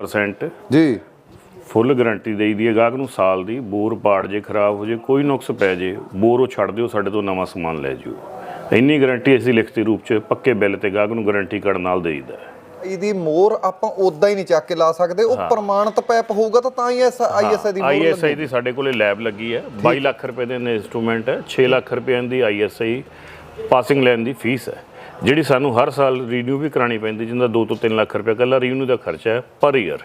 Percent ਜੀ। Full guarantee ਦੇਈਦੀ ਹੈ। ਗਾਹਕ ਨੂੰ ਸਾਲ ਦੀ ਬੋਰ ਪਾੜ ਜੇ ਖਰਾਬ ਹੋ ਜੇ ਕੋਈ ਨੁਕਸ ਪੈ ਜੇ ਬੋਰ ਉਹ ਛੱਡ ਦਿਓ ਸਾਡੇ ਤੋਂ ਨਵਾਂ ਸਮਾਨ ਲੈ ਜਿਓ। ਇੰਨੀ ਗਾਰੰਟੀ ਅਸੀਂ ਲਿਖਤੀ ਰੂਪ ਚ ਪੱਕੇ ਬਿੱਲ ਤੇ ਗਾਹਕ ਨੂੰ ਗਾਰੰਟੀ ਕਾਰਡ ਨਾਲ ਦੇਈਦਾ ਹੈ। ਇਹਦੀ ਮੋਹਰ ਆਪਾਂ ਉਦਾਂ ਹੀ ਨਹੀਂ ਚੱਕ ਕੇ ਲਾ ਸਕਦੇ। ਉਹ ਪ੍ਰਮਾਣਿਤ ਪੈਪ ਹੋਊਗਾ ਤਾਂ ਤਾਂ ਹੀ ਐਸ ਆਈਐਸਆਈ ਦੀ ਮੋਹਰ ਆਈਐਸਆਈ ਦੀ ਸਾਡੇ ਕੋਲੇ ਲੈਬ ਲੱਗੀ ਹੈ। 22 ਲੱਖ ਰੁਪਏ ਦੇ ਇਨਸਟਰੂਮੈਂਟ ਹੈ। 6 ਲੱਖ ਰੁਪਏ ਦੀ ਆਈਐਸਆਈ ਪਾਸਿੰਗ ਲੈਣ ਦੀ ਫੀਸ ਹੈ। ਜਿਹੜੀ ਸਾਨੂੰ ਹਰ ਸਾਲ ਰੀਨਿਊ ਵੀ ਕਰਾਣੀ ਪੈਂਦੀ ਜਿੰਦਾ 2 ਤੋਂ 3 ਲੱਖ ਰੁਪਏ ਕੱਲਾ ਰੀਨਿਊ ਦਾ ਖਰਚਾ ਹੈ ਪਰ ਈਅਰ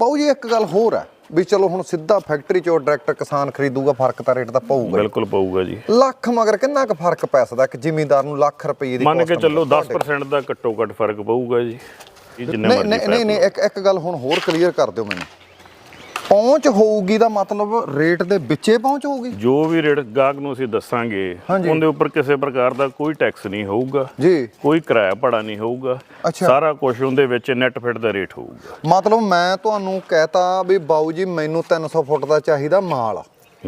ਬਾਊ ਜੀ ਇੱਕ ਗੱਲ ਹੋਰ ਹੈ ਵੀ ਚਲੋ ਹੁਣ ਸਿੱਧਾ ਫੈਕਟਰੀ ਚੋਂ ਡਾਇਰੈਕਟ ਕਿਸਾਨ ਖਰੀਦੂਗਾ ਫ਼ਰਕ ਤਾਂ ਰੇਟ ਦਾ ਪਊਗਾ। ਬਿਲਕੁਲ ਪਊਗਾ ਜੀ। ਲੱਖ ਮਗਰ ਕਿੰਨਾ ਕੁ ਫ਼ਰਕ ਪੈ ਸਕਦਾ? ਕਿ ਜ਼ਿਮੀਂਦਾਰ ਨੂੰ ਲੱਖ ਰੁਪਏ ਦੀ ਮੰਨ ਕੇ ਚੱਲੋ ਤੁਹਾਡੇ? 10% ਦਾ ਘੱਟੋ ਘੱਟ ਫ਼ਰਕ ਪਊਗਾ ਜੀ ਨਹੀਂ ਨਹੀਂ ਇੱਕ ਇੱਕ ਗੱਲ ਹੁਣ ਹੋਰ ਕਲੀਅਰ ਕਰ ਦਿਓ ਮੈਨੂੰ। ਪਹੁੰਚ ਹੋਊਗੀ ਦਾ ਮਤਲਬ ਰੇਟ ਦੇ ਵਿੱਚੇ ਪਹੁੰਚ ਹੋਊਗੀ? ਜੋ ਵੀ ਰੇਟ ਗਾਹਕ ਨੂੰ ਅਸੀਂ ਦੱਸਾਂਗੇ। ਉਹਦੇ ਉੱਪਰ ਕਿਸੇ ਪ੍ਰਕਾਰ ਦਾ ਕੋਈ ਟੈਕਸ ਨਹੀਂ ਹੋਊਗਾ। ਜੀ। ਕੋਈ ਕਿਰਾਇਆ ਭਾੜਾ ਨਹੀਂ ਹੋਊਗਾ। ਸਾਰਾ ਕੁਝ ਉਹਦੇ ਵਿੱਚ ਨੈਟ ਫਿਟ ਦਾ ਰੇਟ ਹੋਊਗਾ। ਮਤਲਬ ਮੈਂ ਤੁਹਾਨੂੰ ਕਹਿਤਾ ਵੀ ਬਾਊ ਜੀ ਮੈਨੂੰ 300 ਫੁੱਟ ਦਾ ਚਾਹੀਦਾ ਮਾਲ।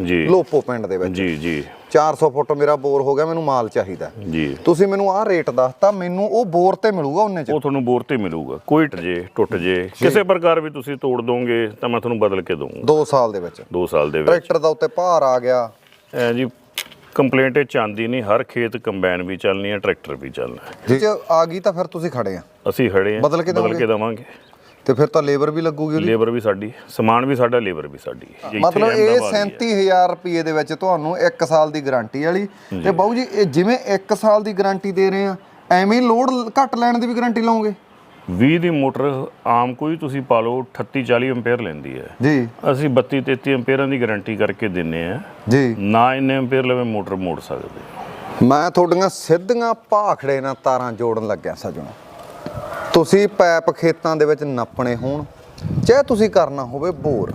ਜੀ। ਲੋਪੋ ਪਿੰਡ ਦੇ ਵਿੱਚ। ਜੀ ਜੀ। 400 ਫੁੱਟ ਮੇਰਾ ਬੋਰ ਹੋ ਗਿਆ ਮੈਨੂੰ ਮਾਲ ਚਾਹੀਦਾ। ਜੀ। ਤੁਸੀਂ ਮੈਨੂੰ ਆਹ ਰੇਟ ਦੱਸਤਾ ਮੈਨੂੰ ਉਹ ਬੋਰ ਤੇ ਮਿਲੂਗਾ ਉਹਨੇ ਚ? ਉਹ ਤੁਹਾਨੂੰ ਬੋਰ ਤੇ ਮਿਲੂਗਾ। ਕੋਈ ਜੇ ਟੁੱਟ ਜੇ। ਕਿਸੇ ਪ੍ਰਕਾਰ ਵੀ ਤੁਸੀਂ ਤੋੜ ਦੋਗੇ ਤਾਂ ਮੈਂ ਤੁਹਾਨੂੰ ਬਦਲ ਕੇ ਦਊਂਗਾ। 2 ਸਾਲ ਦੇ ਵਿੱਚ। 2 ਸਾਲ ਦੇ ਵਿੱਚ। ਟਰੈਕਟਰ ਦਾ ਉੱਤੇ ਭਾਰ ਆ ਗਿਆ। ਐ ਜੀ ਕੰਪਲੇਂਟ ਇਹ ਚਾਂਦੀ ਨਹੀਂ ਹਰ ਖੇਤ ਕੰਬਾਈਨ ਵੀ ਚੱਲਣੀ ਹੈ ਟਰੈਕਟਰ ਵੀ ਚੱਲਣਾ ਹੈ। ਜੇ ਆ ਗਈ ਤਾਂ ਫਿਰ ਤੁਸੀਂ ਖੜੇ ਆ। ਅਸੀਂ ਖੜੇ ਆ ਬਦਲ? ਕੇ ਦਵਾਂਗੇ। ਤੇ ਫਿਰ ਤਾਂ ਲੇਬਰ ਵੀ ਲੱਗੂਗੀ ਉਹਦੀ? ਲੇਬਰ ਵੀ ਸਾਡੀ ਸਮਾਨ ਵੀ ਸਾਡਾ ਲੇਬਰ ਵੀ ਸਾਡੀ। ਜੇ ਇੱਥੇ ਮਤਲਬ ਇਹ ਅਹਿਮਦਾਬਾਦ ਹੀ ਹੈ। 37000 ਰੁਪਏ ਦੇ ਵਿੱਚ ਤੁਹਾਨੂੰ 1 ਸਾਲ ਦੀ ਗਾਰੰਟੀ ਵਾਲੀ। ਤੇ ਬਾਊ ਜੀ ਇਹ ਜਿਵੇਂ 1 ਸਾਲ ਦੀ ਗਾਰੰਟੀ ਦੇ ਰਹੇ ਆ ਐਵੇਂ ਹੀ ਲੋਡ ਘੱਟ ਲੈਣ ਦੀ ਵੀ ਗਾਰੰਟੀ ਲਾਉਂਗੇ 20 ਦੀ ਮੋਟਰ ਆਮ ਕੋਈ ਤੁਸੀਂ ਪਾ ਲਓ 38 40 ਐਂਪੀਅਰ ਲੈਂਦੀ ਹੈ। ਜੀ। ਅਸੀਂ 32 33 ਐਂਪੀਅਰਾਂ ਦੀ ਗਾਰੰਟੀ ਕਰਕੇ ਦਿੰਨੇ ਆ। ਜੀ। ਨਾ ਇੰਨੇ ਐਂਪੀਅਰ ਲਵੇ ਮੋਟਰ ਮੋੜ ਸਕਦੇ। ਮੈਂ ਤੁਹਾਡੀਆਂ ਸਿੱਧੀਆਂ ਭਾਖੜੇ ਨਾਲ ਤਾਰਾਂ ਜੋੜਨ ਲੱਗਿਆ ਸਜਣੋ। ਤੁਸੀਂ ਪੈਪ ਖੇਤਾਂ ਦੇ ਵਿੱਚ ਨੱਪਣੇ ਹੋਣ, ਚਾਹੇ ਤੁਸੀਂ ਕਰਨਾ ਹੋਵੇ ਬੋਰ,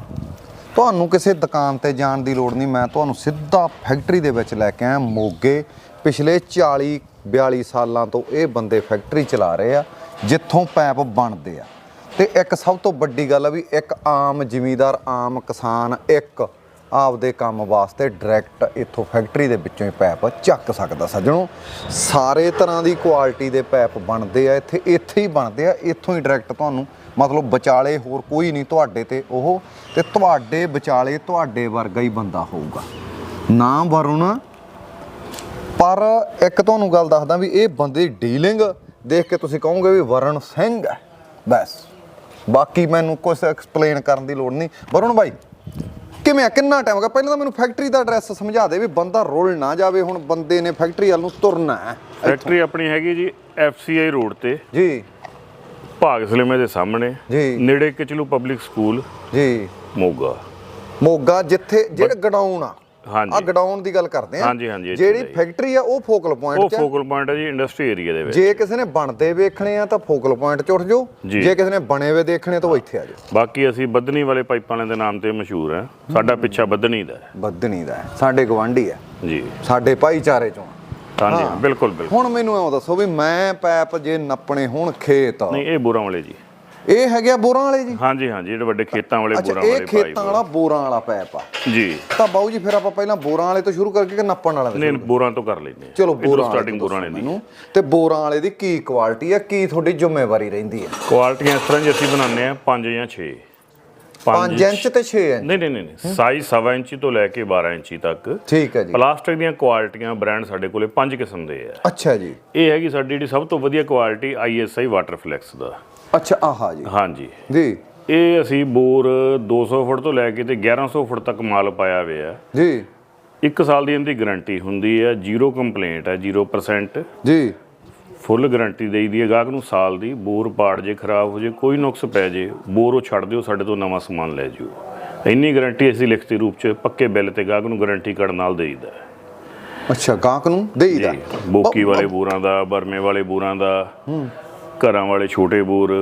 ਤੁਹਾਨੂੰ ਕਿਸੇ ਦੁਕਾਨ ਤੇ ਜਾਣ ਦੀ ਲੋੜ ਨਹੀਂ, ਮੈਂ ਤੁਹਾਨੂੰ ਸਿੱਧਾ ਫੈਕਟਰੀ ਦੇ ਵਿੱਚ ਲੈ ਕੇ ਆਇਆ ਮੋਗੇ। ਪਿਛਲੇ 40 42 ਸਾਲਾਂ ਤੋਂ ਇਹ ਬੰਦੇ ਫੈਕਟਰੀ ਚਲਾ ਰਹੇ ਆ, ਜਿੱਥੋਂ ਪੈਪ ਬਣਦੇ ਆ। ਤੇ ਇੱਕ ਸਭ ਤੋਂ ਵੱਡੀ ਗੱਲ ਆ ਵੀ ਇੱਕ ਆਮ ਜ਼ਿਮੀਦਾਰ, ਆਮ ਕਿਸਾਨ, ਇੱਕ ਆਪਦੇ ਕੰਮ ਵਾਸਤੇ ਡਾਇਰੈਕਟ ਇੱਥੋਂ ਫੈਕਟਰੀ ਦੇ ਵਿੱਚੋਂ ਹੀ ਪੈਪ ਚੱਕ ਸਕਦਾ ਸੱਜਣੋ। ਸਾਰੇ ਤਰ੍ਹਾਂ ਦੀ ਕੁਆਲਿਟੀ ਦੇ ਪੈਪ ਬਣਦੇ ਆ, ਇੱਥੇ ਇੱਥੇ ਹੀ ਬਣਦੇ ਆ, ਇੱਥੋਂ ਹੀ ਡਾਇਰੈਕਟ ਤੁਹਾਨੂੰ ਮਤਲਬ ਵਿਚਾਲੇ ਹੋਰ ਕੋਈ ਨਹੀਂ ਤੁਹਾਡੇ ਤੇ ਉਹ, ਤੇ ਤੁਹਾਡੇ ਵਿਚਾਲੇ ਤੁਹਾਡੇ ਵਰਗਾ ਹੀ ਬੰਦਾ ਹੋਊਗਾ। ਨਾ ਵਰੁਣ, ਪਰ ਇੱਕ ਤੁਹਾਨੂੰ ਗੱਲ ਦੱਸਦਾ ਵੀ ਇਹ ਬੰਦੇ ਦੀ ਡੀਲਿੰਗ ਦੇਖ ਕੇ ਤੁਸੀਂ ਕਹੋਗੇ ਵੀ ਵਰਣ ਸਿੰਘ ਹੈ। ਬਸ। ਬਾਕੀ ਮੈਨੂੰ ਕੁਝ ਐਕਸਪਲੇਨ ਕਰਨ ਦੀ ਲੋੜ ਨਹੀਂ। ਵਰੁਣ ਭਾਈ ਕਿਵੇਂ ਆ? ਕਿੰਨਾ ਟਾਈਮ ਹੋ ਗਿਆ? ਪਹਿਲਾਂ ਤਾਂ ਮੈਨੂੰ ਫੈਕਟਰੀ ਦਾ ਐਡਰੈਸ ਸਮਝਾ ਦੇ ਵੀ ਬੰਦਾ ਰੁਲ ਨਾ ਜਾਵੇ ਹੁਣ ਬੰਦੇ ਨੇ ਫੈਕਟਰੀ ਵੱਲ ਨੂੰ ਤੁਰਨਾ ਹੈ। ਫੈਕਟਰੀ ਆਪਣੀ ਹੈਗੀ ਜੀ ਐਫਸੀਆਈ ਰੋਡ ਤੇ। ਜੀ। ਭਾਗ ਸਲਿਮੇ ਦੇ ਸਾਹਮਣੇ। ਜੀ। ਨੇੜੇ ਕਿਚਲੂ ਪਬਲਿਕ ਸਕੂਲ ਜੀ। ਮੋਗਾ। ਮੋਗਾ ਜਿੱਥੇ ਜਿਹੜਾ ਗਡਾਊਨ ਆ। ਆ ਗਡਾਊਨ ਦੀ ਗੱਲ ਕਰਦੇ ਆ ਜਿਹੜੀ। ਫੈਕਟਰੀ ਆ ਉਹ ਫੋਕਲ ਉਹ ਪੁਆਇੰਟ 'ਚ ਆ। ਫੋਕਲ ਪੁਆਇੰਟ ਹੈ ਜੀ ਇੰਡਸਟਰੀ ਏਰੀਆ ਦੇ ਵਿੱਚ। ਜੇ ਕਿਸੇ ਨੇ ਬਣਦੇ ਵੇਖਣੇ ਆ ਤਾਂ ਫੋਕਲ ਪੁਆਇੰਟ 'ਚ ਉੱਠ ਜਾਓ। ਜੀ। ਜੇ ਕਿਸੇ ਨੇ ਬਣੇ ਹੋਏ ਦੇਖਣੇ ਤਾਂ ਉਹ ਇੱਥੇ ਆ ਜਾਓ। ਬਾਕੀ ਅਸੀਂ ਬੱਦਨੀ ਵਾਲੇ ਪਾਈਪਾਂ ਵਾਲਿਆਂ ਦੇ ਨਾਮ ਤੇ ਮਸ਼ਹੂਰ ਹਾਂ ਸਾਡਾ ਪਿੱਛਾ ਬੱਦਨੀ ਦਾ ਹੈ। ਬੱਦਣੀ ਦਾ ਸਾਡੇ ਗਵਾਂਢੀ ਹੈ ਜੀ। ਸਾਡੇ ਭਾਈਚਾਰੇ ਚੋਂ ਆ। ਹਾਂਜੀ। ਬਿਲਕੁਲ ਬਿਲਕੁਲ। ਹੁਣ ਮੈਨੂੰ ਐਂ ਦੱਸੋ ਵੀ ਮੈਂ ਪੈਪ ਜੇ ਨੱਪਣੇ ਹੁਣ ਖੇਤ। ਨਹੀਂ ਇਹ ਬੋਰਾਂ ਵਾਲੇ ਜੀ। ਇਹ ਹੈਗੇ ਆ ਬੋਰਾਂ ਵਾਲੇ ਜੀ? ਹਾਂਜੀ ਹਾਂਜੀ ਜਿਹੜੇ ਵੱਡੇ ਖੇਤਾਂ ਵਾਲੇ ਅੱਛਾ ਬੋਰਾਂ ਇਹ ਵਾਲੇ ਖੇਤਾਂ ਵਾਲਾ ਬੋਰਾਂ ਵਾਲਾ ਪੈਪ ਆ। ਜੀ। ਤਾਂ ਬਾਊ ਜੀ ਫਿਰ ਆਪਾਂ ਪਹਿਲਾਂ ਬੋਰਾਂ ਵਾਲੇ ਤੋਂ ਸ਼ੁਰੂ ਕਰਕੇ ਕਿ ਨੱਪਣ ਵਾਲਾ ਨਹੀਂ ਬੋਰਾਂ ਤੋਂ ਕਰ ਲੈਂਦੇ ਹਾਂ ਚਲੋ ਬੋਰਾਂ ਸਟਾਰਟਿੰਗ ਬੋਰਾਂ ਵਾਲੇ ਦੀ। ਤੇ ਬੋਰਾਂ ਵਾਲੇ ਦੀ ਕੀ ਕੁਆਲਿਟੀ ਆ ਕੀ ਤੁਹਾਡੀ ਜ਼ਿੰਮੇਵਾਰੀ ਰਹਿੰਦੀ ਹੈ ਕੁਆਲਿਟੀਆਂ ਇਸ ਤਰ੍ਹਾਂ ਜੀ ਅਸੀਂ ਬਣਾਉਂਦੇ ਆ 5 ਜਾਂ 6 5 ਇੰਚ ਤੇ 6 ਇੰਚ। ਨਹੀਂ ਨਹੀਂ ਨਹੀਂ ਸਾਈਜ਼ 7 ਇੰਚੀ ਤੋਂ ਲੈ ਕੇ 12 ਇੰਚੀ ਤੱਕ। ਠੀਕ ਹੈ ਜੀ। ਪਲਾਸਟਿਕ ਦੀਆਂ ਕੁਆਲਿਟੀਆਂ ਬ੍ਰਾਂਡ ਸਾਡੇ ਕੋਲੇ 5 ਕਿਸਮ ਦੇ ਆ। ਅੱਛਾ ਜੀ। ਇਹ ਹੈਗੀ ਸਾਡੀ ਜਿਹੜੀ ਸਭ ਤੋਂ ਵਧੀਆ ਕੁਆਲਿਟੀ ਆਈਐਸਆਈ ਵਾਟਰਫਲੈਕਸ ਦਾ। ਅੱਛਾ ਆਹਾ ਜੀ। ਹਾਂਜੀ। ਜੀ। ਇਹ ਅਸੀਂ ਬੋਰ 200 ਫੁੱਟ ਤੋਂ ਲੈ ਕੇ ਤੇ 1100 ਫੁੱਟ ਤੱਕ ਮਾਲ ਪਾਇਆ ਹੋਇਆ ਜੀ। ਇੱਕ ਸਾਲ ਦੀ ਇਹਦੀ ਗਾਰੰਟੀ ਹੁੰਦੀ ਹੈ ਜ਼ੀਰੋ ਕੰਪਲੇਂਟ ਹੈ 0% ਜੀ। ਫੁੱਲ ਗਾਰੰਟੀ ਦੇਈਦੀ ਹੈ ਗਾਹਕ ਨੂੰ ਸਾਲ ਦੀ ਬੋਰ ਪਾੜ ਜੇ ਖਰਾਬ ਹੋ ਜੇ ਕੋਈ ਨੁਕਸ ਪੈ ਜੇ ਬੋਰ ਉਹ ਛੱਡ ਦਿਓ ਸਾਡੇ ਤੋਂ ਨਵਾਂ ਸਮਾਨ ਲੈ ਜਿਓ। ਇੰਨੀ ਗਾਰੰਟੀ ਅਸੀਂ ਲਿਖਤੀ ਰੂਪ ਚ ਪੱਕੇ ਬਿੱਲ ਤੇ ਗਾਹਕ ਨੂੰ ਗਾਰੰਟੀ ਕਾਰਡ ਨਾਲ ਦੇਈਦਾ ਅੱਛਾ ਗਾਹਕ ਨੂੰ ਦੇਈਦਾ ਬੋਕੀ ਵਾਲੇ ਬੋਰਾਂ ਦਾ ਬਰਮੇ ਵਾਲੇ ਬੋਰਾਂ ਦਾ। ਘਰਾਂ ਵਾਲੇ ਛੋਟੇ ਬੋਰ।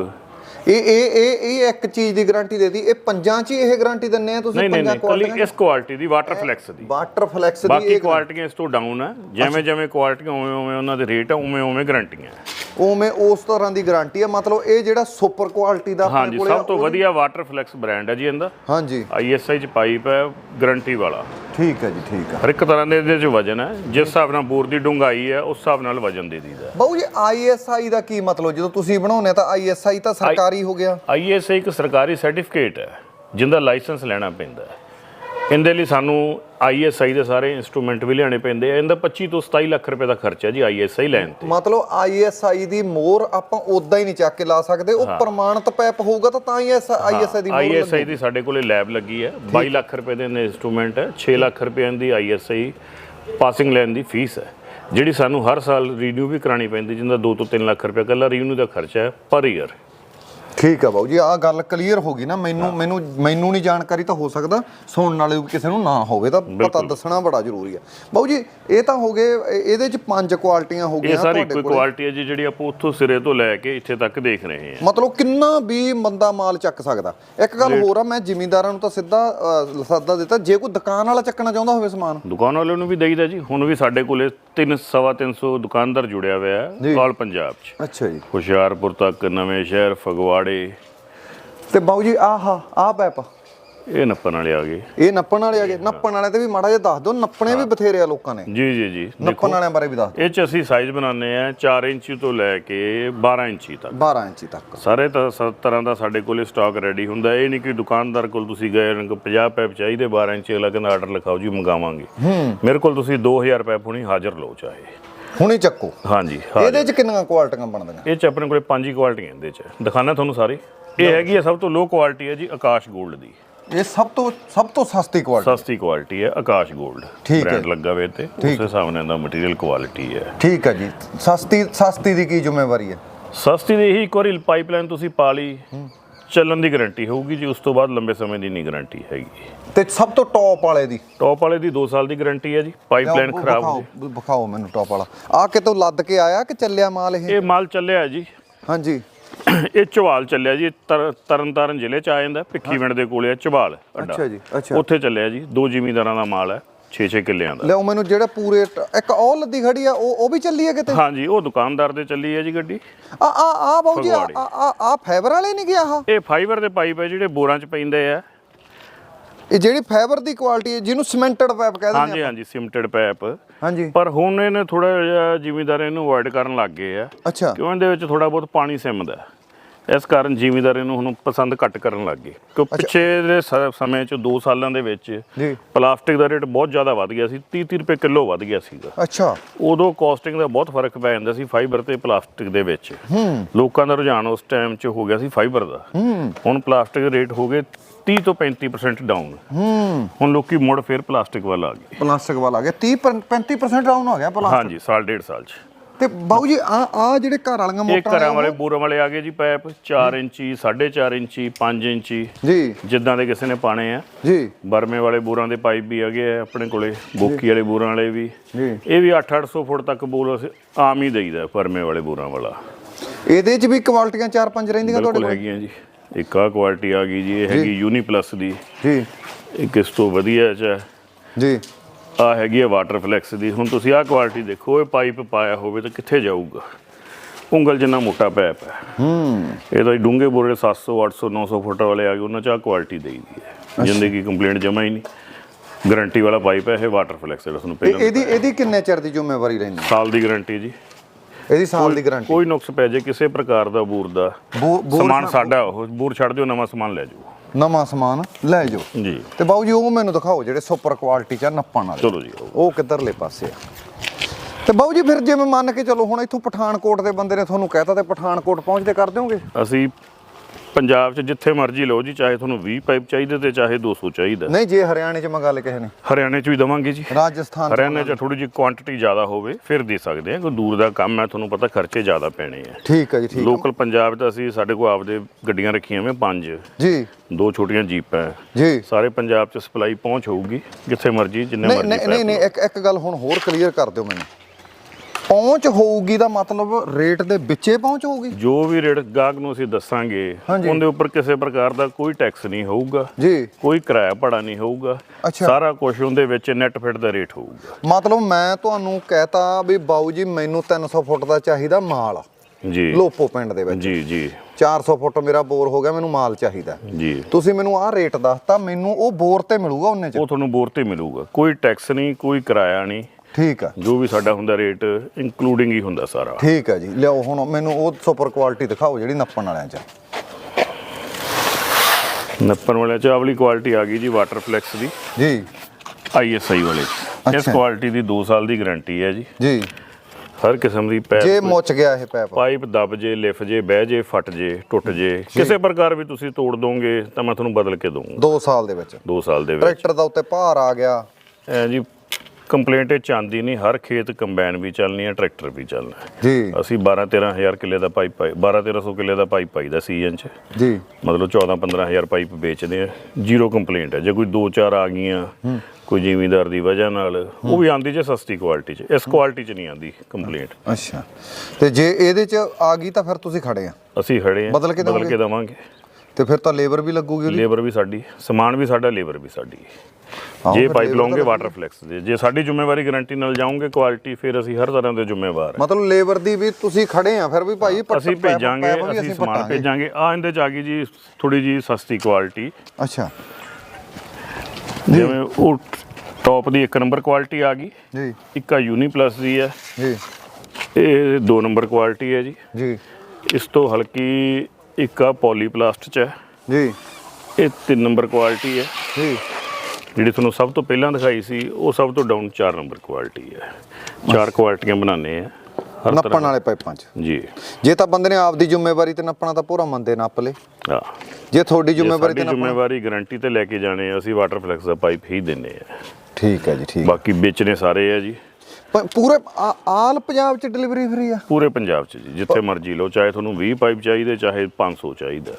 ਇਹ ਇਹ ਇਹ ਇਹ ਇੱਕ ਚੀਜ਼ ਦੀ ਗਾਰੰਟੀ ਦੇਦੀ ਇਹ ਪੰਜਾਂ ਚ ਹੀ ਇਹ ਗਾਰੰਟੀ ਦਿੰਨੇ ਆ ਤੁਸੀਂ ਨਹੀਂ ਨਹੀਂ ਪੰਜਾਂ ਨਹੀਂ ਕੱਲੀ ਕੁਆਲਿਟੀਆਂ ਇਸ ਕੁਆਲਿਟੀ ਦੀ ਵਾਟਰ ਫਲੈਕਸ ਦੀ। ਵਾਟਰ ਫਲੈਕਸ ਦੀ ਬਾਕੀ ਇਹ ਕੁਆਲਿਟੀਆਂ ਇਸ ਤੋਂ ਡਾਊਨ ਹੈ ਜਿਵੇਂ ਜਿਵੇਂ ਕੁਆਲਿਟੀਆਂ ਉਵੇਂ ਉਵੇਂ ਉਹਨਾਂ ਦੇ ਰੇਟ ਆ ਉਵੇਂ ਉਵੇਂ ਗਾਰੰਟੀਆਂ ਉਵੇਂ ਉਸ ਤਰ੍ਹਾਂ ਦੀ ਗਾਰੰਟੀ ਆ ਮਤਲਬ ਇਹ ਜਿਹੜਾ ਸੁਪਰ ਕੁਆਲਿਟੀ ਦਾ ਆਪਣੇ ਹਾਂਜੀ ਕੋਲੇ ਸਭ ਤੋਂ ਵਧੀਆ ਵਾਟਰ ਫਲੈਕਸ ਬ੍ਰਾਂਡ ਹੈ ਜੀ ਇਹਦਾ। ਹਾਂਜੀ। ਆਈਐਸਆਈ ਚ ਪਾਈਪ ਹੈ ਗਾਰੰਟੀ ਵਾਲਾ। ਠੀਕ ਹੈ ਜੀ ਠੀਕ ਹੈ ਹਰ ਇੱਕ ਤਰ੍ਹਾਂ ਦੇ ਇਹਦੇ ਚ ਵਜਨ ਹੈ। ਜਿਸ ਹਿਸਾਬ ਨਾਲ ਬੋਰ ਦੀ ਡੂੰਘਾਈ ਹੈ ਉਸ ਹਿਸਾਬ ਨਾਲ ਵਜਨ ਦੇ ਦੀਦਾ ਹੈ। ਬਾਊ ਜੀ ਆਈਐਸਆਈ ਦਾ ਕੀ ਮਤਲਬ? ਜਦੋਂ ਤੁਸੀਂ ਬਣਾਉਂਦੇ ਤਾਂ ਆਈਐਸਆਈ ਤਾਂ ਸਰਕਾਰੀ ਹੋ ਗਿਆ। ਆਈਐਸਆਈ ਇੱਕ ਸਰਕਾਰੀ ਸਰਟੀਫਿਕੇਟ ਹੈ ਜਿੰਦਾ ਲਾਇਸੈਂਸ ਲੈਣਾ ਪੈਂਦਾ ਹੈ। ਇਹਦੇ ਲਈ ਸਾਨੂੰ ਆਈਐਸਆਈ ਦੇ ਸਾਰੇ ਇਨਸਟਰੂਮੈਂਟ ਵੀ ਲਿਆਣੇ ਪੈਂਦੇ ਆ। ਇਹਦਾ 25 ਤੋਂ 27 ਲੱਖ ਰੁਪਏ ਦਾ ਖਰਚਾ ਜੀ ਆਈਐਸਆਈ ਲੈਣ ਤੇ। ਮਤਲਬ ਆਈਐਸਆਈ ਦੀ ਮੋਹਰ ਆਪਾਂ ਉਦਾਂ ਹੀ ਨਹੀਂ ਚੱਕ ਕੇ ਲਾ ਸਕਦੇ। ਉਹ ਪ੍ਰਮਾਣਿਤ ਪੈਪ ਹੋਊਗਾ ਤਾਂ ਤਾਂ ਹੀ ਆਈਐਸਆਈ ਦੀ ਮੋਹਰ ਆਈਐਸਆਈ ਦੀ ਸਾਡੇ ਕੋਲੇ ਲੈਬ ਲੱਗੀ ਹੈ। 22 ਲੱਖ ਰੁਪਏ ਦੇ ਇਨਸਟਰੂਮੈਂਟ ਹੈ 6 ਲੱਖ ਰੁਪਏ ਦੀ ਆਈਐਸਆਈ ਪਾਸਿੰਗ ਲੈਣ ਦੀ ਫੀਸ ਹੈ। ਜਿਹੜੀ ਸਾਨੂੰ ਹਰ ਸਾਲ ਰੀਨਿਊ ਵੀ ਕਰਾਣੀ ਪੈਂਦੀ ਜਿੰਦਾ 2 ਤੋਂ 3 ਲੱਖ ਰੁਪਏ ਕੱਲਾ ਰੀਨਿਊ ਦਾ ਖਰਚਾ ਹੈ ਪਰ ਈਅਰ ਠੀਕ ਆ ਬਾਊ ਜੀ ਆ ਗੱਲ ਕਲੀਅਰ ਹੋ ਗਈ ਨਾ ਮੈਨੂੰ ਮੈਨੂੰ ਮੈਨੂੰ ਨਹੀਂ ਜਾਣਕਾਰੀ ਤਾਂ ਹੋ ਸਕਦਾ ਸੁਣਨ ਵਾਲੇ ਕਿਸੇ ਨੂੰ ਨਾ ਹੋਵੇ ਤਾਂ ਪਤਾ ਦੱਸਣਾ ਬੜਾ ਜ਼ਰੂਰੀ ਹੈ ਬਾਊ ਜੀ ਇਹ ਤਾਂ ਹੋ ਗਏ ਇਹ- ਇਹਦੇ ਚ ਪੰਜ ਕੁਆਲਿਟੀਆਂ ਹੋ ਇਹ ਗਈਆਂ ਸਾਰੀ ਤੁਹਾਡੇ ਕੋਲ। ਕੁਆਲਿਟੀ ਹੈ ਜੀ ਜਿਹੜੀ ਆਪਾਂ ਉੱਥੋਂ ਸਿਰੇ ਤੋਂ ਲੈ ਕੇ ਇੱਥੇ ਤੱਕ ਦੇਖ ਰਹੇ ਹਾਂ। ਮਤਲਬ ਕਿੰਨਾ ਵੀ ਬੰਦਾ ਮਾਲ ਚੱਕ ਸਕਦਾ। ਇੱਕ ਗੱਲ ਹੋਰ ਆ ਮੈਂ ਜ਼ਿਮੀਂਦਾਰਾਂ ਨੂੰ ਤਾਂ ਸਿੱਧਾ ਸੱਦਾ ਦਿੱਤਾ ਜੇ ਕੋਈ ਦੁਕਾਨ ਵਾਲਾ ਚੱਕਣਾ ਚਾਹੁੰਦਾ ਹੋਵੇ ਸਮਾਨ। ਦੁਕਾਨ ਵਾਲਿਆਂ ਨੂੰ ਵੀ ਦੇਈਦਾ ਜੀ ਹੁਣ ਵੀ ਸਾਡੇ ਕੋਲੇ 3 ਸਵਾ 300 ਦੁਕਾਨਦਾਰ ਜੁੜਿਆ ਹੋਇਆ ਹੈ ਆਲ ਪੰਜਾਬ 'ਚ। ਅੱਛਾ ਜੀ। ਹੁਸ਼ਿਆਰਪੁਰ ਤੱਕ ਨਵੇਂ ਸ਼ਹਿਰ ਫਗਵਾੜੇ। ਤੇ ਬਾਊ ਜੀ ਆਹਾ ਆ। ਪੈਪ ਇਹ ਨੱਪਣ ਵਾਲੇ ਆ ਗਏ। ਇਹ ਨੱਪਣ ਵਾਲੇ ਆ ਗਏ। ਨੱਪਣ ਵਾਲੇ ਤੇ ਵੀ ਮਾੜਾ ਜਿਹਾ ਦੱਸ ਦਿਓ ਨੱਪਣੇ ਵੀ ਬਥੇਰੇ ਆ ਲੋਕਾਂ ਨੇ। ਜੀ ਜੀ ਜੀ। ਨੱਪਣ ਵਾਲਿਆਂ ਬਾਰੇ ਵੀ ਦੱਸ ਦਿਓ। ਇਹ ਚ ਅਸੀਂ ਸਾਈਜ਼ ਬਣਾਉਂਦੇ ਆ 4 ਇੰਚੀ ਤੋਂ ਲੈ ਕੇ 12 ਇੰਚੀ ਤੱਕ। 12 ਇੰਚੀ ਤੱਕ। ਸਾਰੇ ਤਰ੍ਹਾਂ ਦਾ ਸਾਡੇ ਕੋਲੇ ਸਟਾਕ ਰੈਡੀ ਹੁੰਦਾ। ਇਹ ਨਹੀਂ ਕਿ ਦੁਕਾਨਦਾਰ ਕੋਲ ਤੁਸੀਂ ਗਏ ਰੰਗ 50 ਪੈਪ ਚਾਹੀਦੇ 12 ਇੰਚੀ ਅਲੱਗ ਦਾ ਆਰਡਰ ਲਿਖਾਓ ਜੀ ਮੰਗਾਵਾਂਗੇ। ਮੇਰੇ ਕੋਲ ਤੁਸੀਂ 2000 ਪੈਪ ਹੁਣੀ ਹਾਜ਼ਰ ਲਓ ਚਾਹੇ। ਹੁਣੀ ਚੱਕੋ। ਹਾਂਜੀ ਇਹਦੇ ਚ ਕਿੰਨੀਆਂ ਕੁਆਲਿਟੀਆਂ ਬਣਦੀਆਂ? ਇਹ ਚ ਆਪਣੇ ਕੋਲੇ ਪੰਜ ਹੀ ਕੁਆਲਿਟੀਆਂ ਇਹਦੇ ਚ। ਦਿਖਾਣਾ ਤੁਹਾਨੂੰ ਸਾਰੀ। ਇਹ ਹੈਗੀ ਹੈ ਸਭ ਤੋਂ ਲੋ ਕੁਆਲਿਟੀ ਹੈ ਜੀ ਆਕਾਸ਼ 골ਡ ਦੀ। ਇਹ ਸਭ ਤੋਂ ਸਭ ਤੋਂ ਸਸਤੀ ਕੁਆਲਿਟੀ ਸਸਤੀ ਕੁਆਲਿਟੀ ਹੈ ਆਕਾਸ਼ 골ਡ ਠੀਕ ਹੈ। ਬ੍ਰਾਂਡ ਲੱਗਾ ਹੋਇਆ ਤੇ ਉਸ ਹਿਸਾਬ ਨਾਲ ਇਹਦਾ ਮਟੀਰੀਅਲ ਕੁਆਲਿਟੀ ਹੈ। ਠੀਕ ਹੈ ਜੀ। ਸਸਤੀ ਸਸਤੀ ਦੀ ਕੀ ਜ਼ਿੰਮੇਵਾਰੀ ਹੈ? ਸਸਤੀ ਦੀ ਇਹੀ ਇੱਕ ਵਾਰੀ ਪਾਈਪਲਾਈਨ ਤੁਸੀਂ ਪਾ ਲਈ ਚੱਲਣ ਦੀ ਗਾਰੰਟੀ ਹੋਊਗੀ ਜੀ ਉਸ ਤੋਂ ਬਾਅਦ ਲੰਬੇ ਸਮੇਂ ਦੀ ਨਹੀਂ ਗਾਰੰਟੀ ਹੈਗੀ। ਤੇ ਸਭ ਤੋਂ ਟੌਪ ਵਾਲੇ ਦੀ? ਟੌਪ ਵਾਲੇ ਦੀ 2 ਸਾਲ ਦੀ ਗਾਰੰਟੀ ਹੈ ਜੀ ਪਾਈਪਲਾਈਨ ਲਿਆਓ, ਖਰਾਬ ਹੋ ਵਿਖਾਓ, ਵਿਖਾਓ ਮੈਨੂੰ ਟੌਪ ਵਾਲਾ। ਆ ਕਿਤੋਂ ਲੱਦ ਕੇ ਆਇਆ ਕਿ ਚੱਲਿਆ ਮਾਲ ਇਹ? ਇਹ ਮਾਲ ਚੱਲਿਆ ਜੀ। ਹਾਂਜੀ। ਇਹ ਚਵਾਲ ਚੱਲਿਆ ਜੀ ਤਰ- ਤਰਨਤਾਰਨ ਜ਼ਿਲ੍ਹੇ ਚ ਆ ਜਾਂਦਾ ਭਿੱਖੀਵਿੰਡ ਦੇ ਕੋਲੇ ਆ ਚਵਾਲ ਅੱਛਾ ਜੀ, ਅੱਛਾ। ਉੱਥੇ ਚੱਲਿਆ ਜੀ ਦੋ ਜ਼ਿਮੀਂਦਾਰਾਂ ਦਾ ਮਾਲ ਹੈ 6-6 ਕਿੱਲਿਆਂ ਦਾ। ਲਿਆਓ ਮੈਨੂੰ ਜਿਹੜਾ ਪੂਰੇ ਇੱਕ ਉਹ ਲੱਦੀ ਖੜੀ ਆ ਉਹ ਉਹ ਵੀ ਚੱਲੀ ਹੈ ਕਿਤੇ? ਹਾਂਜੀ ਉਹ ਦੁਕਾਨਦਾਰ ਦੇ ਚੱਲੀ ਹੈ ਜੀ ਗੱਡੀ। ਆ ਆ ਆ ਬਾਊ ਜੀ ਆ। ਆ ਆ ਫਾਈਬਰ ਵਾਲੇ ਨਹੀਂ ਗਿਆ ਆ ਇਹ ਫਾਈਬਰ ਦੇ ਪਾਈਪ ਹੈ ਜਿਹੜੇ ਬੋਰਾਂ 'ਚ ਪੈਂਦੇ ਆ। ਇਹ ਜਿਹੜੀ ਫਾਈਬਰ ਦੀ ਕੁਆਲਿਟੀ ਹੈ ਜਿਹਨੂੰ ਸੀਮੈਂਟਡ ਪਾਈਪ ਕਹਿੰਦੇ ਹਾਂਜੀ ਨੇ ਹਾਂਜੀ ਸਿਮਟਡ ਪਾਈਪ ਹਾਂਜੀ। ਪਰ ਹੁਣ ਇਹਨੇ ਥੋੜਾ ਜਿਹਾ ਜ਼ਿਮੀਂਦਾਰ ਇਹਨੂੰ ਅਵੋਇਡ ਕਰਨ ਲੱਗ ਗਏ ਆ। ਅੱਛਾ। ਕਿਉਂ ਇਹਦੇ ਵਿੱਚ ਥੋੜਾ ਬਹੁਤ ਪਾਣੀ ਸਿਮਦਾ। ਹੈ। ਇਸ ਕਾਰਨ ਜ਼ਿਮੀਂਦਾਰ ਇਹਨੂੰ ਹੁਣ ਪਸੰਦ ਘੱਟ ਕਰਨ ਲੱਗ ਗਏ। ਕਿਉਂ ਪਿੱਛੇ ਦੇ ਸ- ਸਮੇਂ 'ਚ 2 ਸਾਲਾਂ ਦੇ ਵਿੱਚ ਜੀ। ਪਲਾਸਟਿਕ ਦਾ ਰੇਟ ਬਹੁਤ ਜ਼ਿਆਦਾ ਵੱਧ ਗਿਆ ਸੀ 30 30 ਰੁਪਏ ਕਿਲੋ ਵੱਧ ਗਿਆ ਸੀਗਾ। ਅੱਛਾ। ਉਦੋਂ ਕਾਸਟਿੰਗ ਦਾ ਬਹੁਤ ਫ਼ਰਕ ਪੈ ਜਾਂਦਾ ਸੀ ਫਾਈਬਰ ਤੇ ਪਲਾਸਟਿਕ ਦੇ ਵਿੱਚ। ਲੋਕਾਂ ਦਾ ਰੁਝਾਨ ਉਸ ਟਾਈਮ 'ਚ ਹੋ ਗਿਆ ਸੀ ਫਾਈਬਰ ਦਾ। ਹੁਣ ਪਲਾਸਟਿਕ ਦੇ ਰੇਟ ਹੋ ਗਏ 30 ਤੋਂ 35% ਡਾਊਨ ਹੂੰ। ਹੁਣ ਲੋਕੀ ਮੁੜ ਫਿਰ ਪਲਾਸਟਿਕ ਵੱਲ ਆ ਗਏ। ਪਲਾਸਟਿਕ ਵਾਲਾ ਆ ਗਿਆ 30 35% ਡਾਊਨ ਹੋ ਗਿਆ ਪਲਾਸਟਿਕ। ਹਾਂਜੀ ਸਾਲ ਡੇਢ ਸਾਲ 'ਚ। ਤੇ ਬਾਊ ਜੀ ਆ ਆ ਜਿਹੜੇ ਘਰ ਵਾਲੀਆਂ ਇਹ ਮੋਟਰਾਂ ਘਰਾਂ ਵਾਲੇ ਬੋਰਾਂ ਵਾਲੇ ਆ ਗਏ ਜੀ ਪਾਈਪ 4 ਇੰਚੀ 4.5 ਇੰਚੀ 5 ਇੰਚੀ। ਜੀ। ਜਿੱਦਾਂ ਦੇ ਕਿਸੇ ਨੇ ਪਾਣੇ ਆ। ਜੀ। ਬਰਮੇ ਵਾਲੇ ਬੋਰਾਂ ਦੇ ਪਾਈਪ ਵੀ ਹੈਗੇ ਆ ਆਪਣੇ ਕੋਲੇ ਬੋਕੀ ਵਾਲੇ ਬੋਰਾਂ ਵਾਲੇ ਵੀ। ਜੀ। ਇਹ ਵੀ 8-800 ਫੁੱਟ ਤੱਕ ਬੋਰ ਅਸੀਂ ਆਮ ਹੀ ਦੇਈਦਾ ਬਰਮੇ ਵਾਲੇ ਬੋਰਾਂ ਵਾਲਾ। ਇਹਦੇ 'ਚ ਵੀ ਕੁਆਲਿਟੀਆਂ 4-5 ਰਹਿੰਦੀਆਂ ਤੁਹਾਡੇ ਬਿਲਕੁਲ ਕੋਲ? ਹੈਗੀਆਂ ਜੀ। ਇੱਕ ਆ ਕੁਆਲਿਟੀ ਆ ਗਈ ਜੀ ਇਹ ਹੈਗੀ ਯੂਨੀ ਪਲੱਸ ਦੀ। ਜੀ। ਇੱਕ ਇਸ ਤੋਂ ਵਧੀਆ ਚ ਹੈ। ਜੀ। ਆ ਹੈਗੀ ਹੈ ਵਾਟਰ ਫਲੈਕਸ ਦੀ। ਹੁਣ ਤੁਸੀਂ ਆਹ ਕੁਆਲਿਟੀ ਦੇਖੋ ਇਹ ਪਾਈਪ ਪਾਇਆ ਹੋਵੇ ਤਾਂ ਕਿੱਥੇ ਜਾਊਗਾ? ਉਂਗਲ ਜਿੰਨਾ ਮੋਟਾ ਪਾਈਪ ਹੈ। ਹੂੰ। ਇਹ ਤਾਂ ਡੂੰਘੇ ਬੋਰੇ 700 800 900 ਫੁੱਟ ਵਾਲੇ ਆ ਗਏ ਉਹਨਾਂ ਚ ਆ ਕੁਆਲਿਟੀ ਦੇਈਦੀ ਹੈ। ਜ਼ਿੰਦਗੀ ਕੰਪਲੇਂਟ ਜਮਾ ਹੀ ਨਹੀਂ। ਗਾਰੰਟੀ ਵਾਲਾ ਪਾਈਪ ਹੈ ਇਹ ਵਾਟਰ ਫਲੈਕਸ ਜਿਹੜਾ ਤੁਹਾਨੂੰ ਪਹਿਲਾਂ ਇਹਦੀ ਇਹਦੀ ਕਿੰਨੇ ਚਿਰ ਦੀ ਜ਼ਿੰਮੇਵਾਰੀ ਰਹਿੰਦੀ ਸਾਲ ਦੀ ਗਾਰੰਟੀ ਜੀ। ਇਹਦੀ ਸਾਲ ਦੀ ਗਾਰੰਟੀ ਕੋਈ ਨੁਕਸ ਪੈ ਜੇ ਕਿਸੇ ਪ੍ਰਕਾਰ ਦਾ ਬੂਰ ਦਾ ਸਮਾਨ ਸਾਡਾ ਉਹ ਬੂਰ ਛੱਡ ਦਿਓ ਨਵਾਂ ਸਮਾਨ ਲੈ ਜਾਓ। ਨਵਾਂ ਸਮਾਨ ਲੈ ਜਾਓ। ਜੀ। ਤੇ ਬਾਊ ਜੀ ਉਹ ਮੈਨੂੰ ਦਿਖਾਓ ਜਿਹੜੇ ਸੁਪਰ ਕੁਆਲਿਟੀ ਚ ਆ ਨੱਪਣ ਵਾਲੇ। ਚਲੋ ਜੀ। ਉਹ। ਕਿੱਧਰਲੇ ਪਾਸੇ ਆ। ਤੇ ਬਾਊ ਜੀ ਫਿਰ ਜਿਵੇਂ ਮੰਨ ਕੇ ਚਲੋ ਹੁਣ ਇੱਥੋਂ ਪਠਾਨਕੋਟ ਦੇ ਬੰਦੇ ਨੇ ਤੁਹਾਨੂੰ ਕਹਿਤਾ ਤੇ ਪਠਾਨਕੋਟ ਪਹੁੰਚਦੇ ਕਰ ਦਿਓਗੇ? ਅਸੀਂ ਪੰਜਾਬ 'ਚ ਜਿੱਥੇ ਮਰਜ਼ੀ ਲਓ ਜੀ ਚਾਹੇ ਤੁਹਾਨੂੰ 20 ਪਾਈਪ ਚਾਹੀਦੇ ਤੇ ਚਾਹੇ 200 ਚਾਹੀਦਾ। ਨਹੀਂ ਜੇ ਹਰਿਆਣੇ ਚ ਮੰਗਾ ਲਏ ਕਿਸੇ ਨੇ। ਹਰਿਆਣੇ 'ਚ ਵੀ ਦਵਾਂਗੇ ਜੀ। ਰਾਜਸਥਾਨ ਹਰਿਆਣੇ 'ਚ ਥੋੜੀ ਜਿਹੀ ਕੁਆਂਟੀਟੀ ਜ਼ਿਆਦਾ ਹੋਵੇ ਫਿਰ ਦੇ ਸਕਦੇ ਆ ਕੋਈ ਦੂਰ ਦਾ ਕੰਮ ਹੈ ਤੁਹਾਨੂੰ ਪਤਾ ਖਰਚੇ ਜ਼ਿਆਦਾ ਪੈਣੇ ਆ। ਠੀਕ ਹੈ ਜੀ ਠੀਕ। ਲੋਕਲ ਪੰਜਾਬ 'ਚ ਅਸੀਂ ਸਾਡੇ ਕੋਲ ਆਪਦੇ ਗੱਡੀਆਂ ਰੱਖੀਆਂ ਹੋਈਆਂ ਪੰਜ। ਜੀ। ਦੋ ਛੋਟੀਆਂ ਜੀਪਾਂ। ਜੀ। ਸਾਰੇ ਪੰਜਾਬ 'ਚ ਸਪਲਾਈ ਪਹੁੰਚ ਹੋਊਗੀ ਜਿੱਥੇ ਮਰਜ਼ੀ ਜਿੰਨੇ ਮਰਜ਼ੀ ਨਹੀਂ ਨਹੀਂ ਨਹੀਂ ਇੱਕ ਇੱਕ ਗੱਲ ਹੁਣ ਹੋਰ ਕਲੀਅਰ ਕਰ ਦਿਓ ਮੈਨੂੰ। ਪਹੁੰਚ ਹੋਊਗੀ ਦਾ ਮਤਲਬ ਰੇਟ ਦੇ ਵਿੱਚੇ ਪਹੁੰਚ ਹੋਊਗੀ? ਜੋ ਵੀ ਰੇਟ ਗਾਹਕ ਨੂੰ ਅਸੀਂ ਦੱਸਾਂਗੇ ਹਾਂਜੀ। ਉਹਦੇ ਉੱਪਰ ਕਿਸੇ ਪ੍ਰਕਾਰ ਦਾ ਕੋਈ ਟੈਕਸ ਨਹੀਂ ਹੋਊਗਾ। ਜੀ। ਕੋਈ ਕਿਰਾਇਆ ਭਾੜਾ ਨਹੀਂ ਹੋਊਗਾ। ਅੱਛਾ। ਸਾਰਾ ਕੁਝ ਉਹਦੇ ਵਿੱਚ ਨੈਟ ਫਿਟ ਦਾ ਰੇਟ ਹੋਊਗਾ। ਮਤਲਬ ਮੈਂ ਤੁਹਾਨੂੰ ਕਹਿਤਾ ਵੀ ਬਾਊ ਜੀ ਮੈਨੂੰ 300 ਫੁੱਟ ਦਾ ਚਾਹੀਦਾ ਮਾਲ। ਜੀ। ਲੋਪੋ ਪਿੰਡ ਦੇ ਵਿੱਚ। ਜੀ ਜੀ। 400 ਫੁੱਟ ਮੇਰਾ ਬੋਰ ਹੋ ਗਿਆ ਮੈਨੂੰ ਮਾਲ ਚਾਹੀਦਾ। ਜੀ। ਤੁਸੀਂ ਮੈਨੂੰ ਆਹ ਰੇਟ ਦੱਸਤਾ ਮੈਨੂੰ ਉਹ ਬੋਰ ਤੇ ਮਿਲੂਗਾ ਉਹਨੇ ਚ? ਉਹ ਤੁਹਾਨੂੰ ਬੋਰ ਤੇ ਮਿਲੂਗਾ। ਕੋਈ ਟੈਕਸ ਨਹੀਂ ਕੋਈ ਕਿਰਾਇਆ ਨਹੀਂ। ਠੀਕ ਆ। ਜੋ ਵੀ ਸਾਡਾ ਹੁੰਦਾ ਰੇਟ ਇਨਕਲੂਡਿੰਗ ਹੀ ਹੁੰਦਾ ਸਾਰਾ। ਠੀਕ ਆ ਜੀ। ਲਿਆਓ ਹੁਣ ਮੈਨੂੰ ਉਹ ਸੁਪਰ ਕੁਆਲਿਟੀ ਦਿਖਾਓ ਜਿਹੜੀ ਨੱਪਣ ਵਾਲਿਆਂ ਚ। ਨੱਪਣ ਵਾਲਿਆਂ ਚ ਆਵਲੀ ਕੁਆਲਿਟੀ ਆ ਗਈ ਜੀ ਵਾਟਰ ਫਲੈਕਸ ਦੀ। ਜੀ। ਆਈਐਸਆਈ ਵਾਲੇ। ਇਸ। ਕੁਆਲਿਟੀ ਦੀ 2 ਸਾਲ ਦੀ ਗਾਰੰਟੀ ਹੈ ਜੀ। ਜੀ। ਹਰ ਕਿਸਮ ਦੀ ਜੇ ਪੈਪ ਮੁੱਚ ਗਿਆ ਇਹ ਪੈਪ ਪਾਈਪ ਦਬ ਜੇ ਲਿਫ ਜੇ ਬਹਿ ਜੇ ਫਟ ਜੇ ਟੁੱਟ ਜੇ ਕਿਸੇ ਪ੍ਰਕਾਰ ਵੀ ਤੁਸੀਂ ਤੋੜ ਦੋਗੇ ਤਾਂ ਮੈਂ ਤੁਹਾਨੂੰ ਬਦਲ ਕੇ ਦਊਂਗਾ। 2 ਸਾਲ ਦੇ ਵਿੱਚ। 2 ਸਾਲ ਦੇ ਵਿੱਚ। ਟਰੈਕਟਰ ਦਾ ਉੱਤੇ ਭਾਰ ਆ ਗਿਆ। ਐ ਜੀ ਕੰਪਲੇਂਟ ਇਹ ਚਾਂਦੀ ਨਹੀਂ ਹਰ ਖੇਤ ਕੰਬਾਈਨ ਵੀ ਚੱਲਣੀ ਹੈ ਟਰੈਕਟਰ ਵੀ ਚੱਲਣਾ ਹੈ। ਜੀ। ਅਸੀਂ 12 13000 ਕਿੱਲੇ ਦਾ ਪਾਈਪ ਪਾਈ 12 1300 ਕਿੱਲੇ ਦਾ ਪਾਈਪ ਪਾਈਦਾ ਸੀਜ਼ਨ ਚ। ਜੀ। ਮਤਲਬ 14 15000 ਪਾਈਪ ਵੇਚਦੇ ਆ ਜ਼ੀਰੋ ਕੰਪਲੇਂਟ ਹੈ। ਜੇ ਕੋਈ 2-4 ਆ ਗਈਆਂ ਕੋਈ ਜ਼ਿਮੀਂਦਾਰ ਦੀ ਵਜ੍ਹਾ ਨਾਲ ਉਹ ਵੀ ਆਂਦੀ ਜੇ ਸਸਤੀ ਕੁਆਲਿਟੀ ਚ। ਇਸ ਕੁਆਲਿਟੀ ਚ ਨਹੀਂ ਆਂਦੀ ਕੰਪਲੇਂਟ। ਅੱਛਾ। ਤੇ ਜੇ ਇਹਦੇ ਚ ਆ ਗਈ ਤਾਂ ਫਿਰ ਤੁਸੀਂ ਖੜੇ ਆ? ਅਸੀਂ ਖੜੇ ਆ। ਬਦਲ ਕੇ ਬਦਲ ਦੇਵੋਗੇ? ਕੇ ਦਵਾਂਗੇ। ਤੇ ਫਿਰ ਤਾਂ ਲੇਬਰ ਵੀ ਲੱਗੂਗੀ ਉਹਦੀ? ਲੇਬਰ ਵੀ ਸਾਡੀ ਸਮਾਨ ਵੀ ਸਾਡਾ ਲੇਬਰ ਵੀ ਸਾਡੀ। ਜੇ ਪਾਈਪ ਲਾਉਂਗੇ ਵਾਟਰ ਫਲੈਕਸ ਦੇ। ਜੇ ਸਾਡੀ ਜ਼ਿੰਮੇਵਾਰੀ ਗਾਰੰਟੀ ਨਾਲ ਜਾਓਗੇ ਕੁਆਲਿਟੀ ਫਿਰ ਅਸੀਂ ਹਰ ਤਰ੍ਹਾਂ ਦੇ ਜ਼ਿੰਮੇਵਾਰ ਹਾਂ। ਮਤਲਬ ਲੇਬਰ ਦੀ ਵੀ ਤੁਸੀਂ ਖੜੇ ਆ ਫਿਰ ਵੀ ਭਾਈ ਅਸੀਂ ਭੇਜਾਂਗੇ ਅਸੀਂ ਸਮਾਨ। ਭੇਜਾਂਗੇ। ਆ ਇਹਦੇ ਚ ਆ ਗਈ ਜੀ ਥੋੜੀ ਜੀ ਸਸਤੀ ਕੁਆਲਿਟੀ। ਅੱਛਾ। ਜਿਵੇਂ ਉਹ ਟੌਪ ਦੀ ਇੱਕ ਨੰਬਰ ਕੁਆਲਿਟੀ ਆ ਗਈ। ਜੀ। ਇੱਕ ਆ ਯੂਨੀ ਪਲੱਸ ਦੀ ਹੈ। ਜੀ। ਇਹ ਦੋ ਨੰਬਰ ਕੁਆਲਿਟੀ ਹੈ ਜੀ। ਜੀ। ਇਸ ਤੋਂ ਹਲਕੀ ਇੱਕ ਆ ਪੋਲੀਪਲਾਸਟ ਚ ਹੈ। ਜੀ। ਇਹ ਤਿੰਨ ਨੰਬਰ ਕੁਆਲਿਟੀ ਹੈ। ਜੀ। ਜਿਹੜੀ ਤੁਹਾਨੂੰ ਸਭ ਤੋਂ ਪਹਿਲਾਂ ਦਿਖਾਈ ਸੀ ਉਹ ਸਭ ਤੋਂ ਡਾਊਨ 4 ਨੰਬਰ ਕੁਆਲਿਟੀ ਹੈ। ਚਾਰ ਕੁਆਲਿਟੀਆਂ ਬਣਾਉਂਦੇ ਆ। ਹਰ ਨੱਪਣ ਵਾਲੇ ਪਾਈਪਾਂ 'ਚ। ਜੀ। ਜੇ ਤਾਂ ਬੰਦੇ ਨੇ ਆਪਦੀ ਜ਼ਿੰਮੇਵਾਰੀ ਤੇ ਨੱਪਣਾ ਤਾਂ ਪੂਰਾ ਮੰਦੇ ਨੱਪ ਲੇ ਹਾਂ। ਜੇ ਤੁਹਾਡੀ ਜ਼ਿੰਮੇਵਾਰੀ ਤੇ ਨੱਪਣਾ ਜ਼ਿੰਮੇਵਾਰੀ ਗਾਰੰਟੀ ਤੇ ਲੈ ਕੇ ਜਾਣੇ ਆ, ਅਸੀਂ ਵਾਟਰ ਫਲੈਕਸ ਦਾ ਪਾਈਪ ਹੀ ਦਿੰਨੇ ਆ। ਠੀਕ ਹੈ ਜੀ ਠੀਕ। ਬਾਕੀ ਵੇਚਣੇ ਸਾਰੇ ਆ ਜੀ। ਪੂਰੇ ਆਲ ਪੰਜਾਬ ਚ ਡਿਲੀਵਰੀ ਫਰੀ ਆ? ਪੂਰੇ ਪੰਜਾਬ 'ਚ ਜੀ ਜਿੱਥੇ ਮਰਜ਼ੀ ਲਓ ਚਾਹੇ ਤੁਹਾਨੂੰ 20 ਪਾਈਪ ਚਾਹੀਦੇ ਚਾਹੇ 500 ਚਾਹੀਦਾ।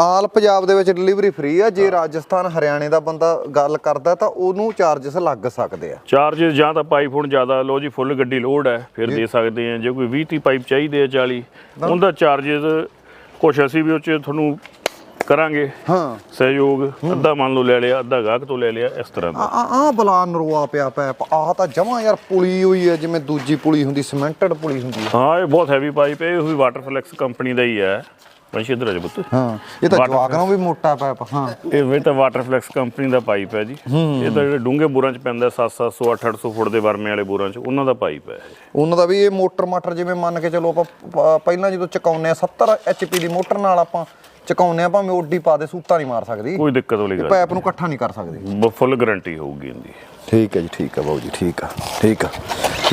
ਆਲ ਪੰਜਾਬ ਦੇ ਵਿੱਚ ਡਿਲੀਵਰੀ ਫਰੀ ਆ ਜੇ ਰਾਜਸਥਾਨ ਹਰਿਆਣੇ ਦਾ ਬੰਦਾ ਗੱਲ ਕਰਦਾ ਤਾਂ ਉਹਨੂੰ ਚਾਰजेस ਲੱਗ ਸਕਦੇ ਆ। ਚਾਰजेस ਜਾਂ ਤਾਂ ਪਾਈਪ ਹੁਣ ਜ਼ਿਆਦਾ ਲਓ ਜੀ ਫੁੱਲ ਗੱਡੀ ਲੋਡ ਹੈ ਫਿਰ ਦੇ ਸਕਦੇ ਆ। ਜੇ ਕੋਈ 20 30 ਪਾਈਪ ਚਾਹੀਦੇ ਆ 40 ਉਹਦਾ ਚਾਰजेस ਕੁਛ ਅਸੀਂ ਵੀ ਉਹ 'ਚ ਤੁਹਾਨੂੰ ਕਰਾਂਗੇ। ਹਾਂ। ਸਹਿਯੋਗ ਅੱਧਾ ਮੰਨ ਲਓ ਲੈ ਲਿਆ ਅੱਧਾ ਗਾਹਕ ਤੋਂ ਲੈ ਲਿਆ ਇਸ ਤਰ੍ਹਾਂ ਦਾ। ਆ ਆ ਬਲਾ ਨਰਵਾ ਪਿਆ ਪੈਪ। ਆਹ ਤਾਂ ਜਮਾ ਯਾਰ ਪੁਲੀ ਹੋਈ ਹੈ ਜਿਵੇਂ ਦੂਜੀ ਪੁਲੀ ਹੁੰਦੀ ਸਿਮੈਂਟਡ ਪੁਲੀ ਹੁੰਦੀ ਹੈ। ਹਾਂ ਇਹ ਬਹੁਤ ਹੈਵੀ ਪਾਈਪ ਹੈ ਇਹ ਵੀ ਵਾਟਰ ਫਲੈਕਸ ਕੰਪਨੀ ਦਾ ਹੀ ਹੈ। ਵੰਸ਼ੀ ਇਧਰ ਆ ਜਾ ਪੁੱਤ। ਹਾਂ ਇਹ ਤਾਂ ਨੂੰ ਵੀ ਮੋਟਾ ਪੈਪ ਹਾਂ। ਇਹ ਵੀ ਤਾਂ ਵਾਟਰ ਫਲੈਕਸ ਕੰਪਨੀ ਦਾ ਪਾਈਪ ਹੈ ਜੀ। ਇਹ ਤਾਂ ਜਿਹੜੇ ਡੂੰਘੇ ਬੋਰਾਂ 'ਚ ਪੈਂਦਾ 7-700 8-800 ਫੁੱਟ ਦੇ ਵਰਮੇ ਵਾਲੇ ਬੋਰਾਂ 'ਚ ਉਹਨਾਂ ਦਾ ਪਾਈਪ ਹੈ। ਉਹਨਾਂ ਦਾ ਵੀ ਇਹ ਮੋਟਰ ਮਾਟਰ ਜਿਵੇਂ ਮੰਨ ਕੇ ਚਲੋ ਆਪਾਂ ਪਹਿਲਾਂ ਜਦੋਂ ਚਕਾਉਂਦੇ ਆ 70 ਐਚਪੀ ਦੀ ਮੋਟਰ ਨਾਲ ਆਪਾਂ ਚਕਾਉਂਦੇ ਆ ਭਾਵੇਂ ਓਡੀ ਪਾ ਦੇ ਸੂਤਾ ਨਹੀਂ ਮਾਰ ਸਕਦੀ। ਕੋਈ ਦਿੱਕਤ ਵਾਲੀ ਗੱਲ ਪੈਪ ਨੂੰ ਇਕੱਠਾ ਨਹੀਂ ਕਰ ਸਕਦੀ। ਫੁੱਲ ਗਾਰੰਟੀ ਹੋਊਗੀ ਇਹਦੀ। ਠੀਕ ਹੈ ਜੀ ਠੀਕ ਹੈ ਬਾਊ ਜੀ ਠੀਕ ਆ ਠੀਕ ਆ।